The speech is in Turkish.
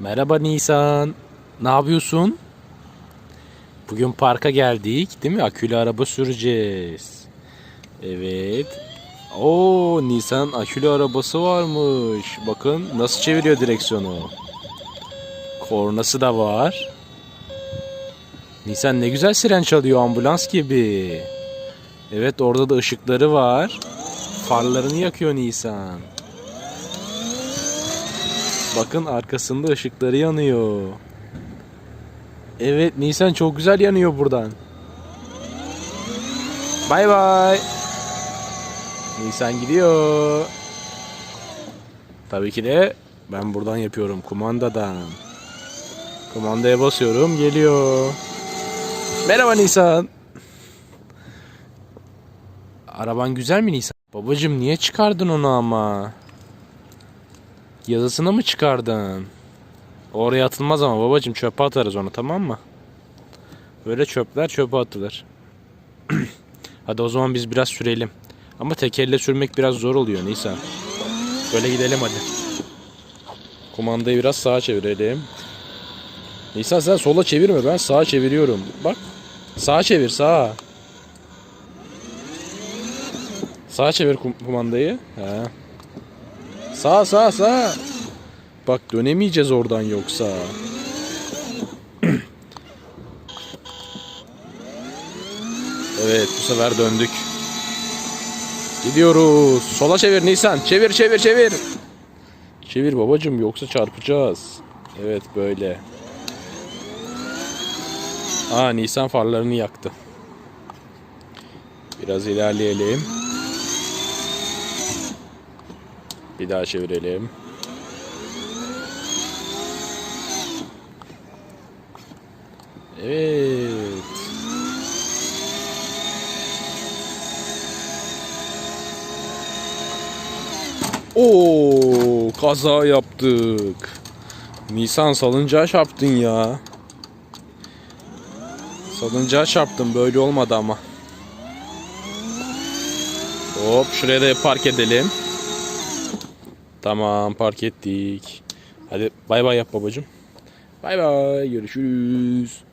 Merhaba Nisan. Ne yapıyorsun? Bugün parka geldik, değil mi? Akülü araba süreceğiz. Evet. Oo, Nisan akülü arabası varmış. Bakın nasıl çeviriyor direksiyonu. Kornası da var. Nisan ne güzel siren çalıyor ambulans gibi. Evet orada da ışıkları var. Farlarını yakıyor Nisan. Bakın arkasında ışıkları yanıyor. Evet Nisan çok güzel yanıyor buradan. Bay bay. Nisan gidiyor. Tabii ki de ben buradan yapıyorum kumandadan. Kumandaya basıyorum geliyor. Merhaba Nisan. Araban güzel mi Nisan? Babacım niye çıkardın onu ama? Yazısını mı çıkardın? Oraya atılmaz ama babacım çöpe atarız onu tamam mı? Böyle çöpler çöpe atılır. Hadi o zaman biz biraz sürelim. Ama tekerle sürmek biraz zor oluyor Nisan. Böyle gidelim hadi. Kumandayı biraz sağa çevirelim. Nisan sen sola çevirme ben sağa çeviriyorum. Bak. Sağa çevir sağa. Sağa çevir kum- kumandayı. He. Sağ sağ sağ. Bak dönemeyeceğiz oradan yoksa. evet bu sefer döndük. Gidiyoruz. Sola çevir Nisan. Çevir çevir çevir. Çevir babacım yoksa çarpacağız. Evet böyle. Aa Nisan farlarını yaktı. Biraz ilerleyelim. Bir daha çevirelim. Evet. Oo, kaza yaptık. Nisan salıncağa çarptın ya. Salıncağa çarptın böyle olmadı ama. Hop şuraya da park edelim. Tamam park ettik. Hadi bay bay yap babacım. Bay bay görüşürüz.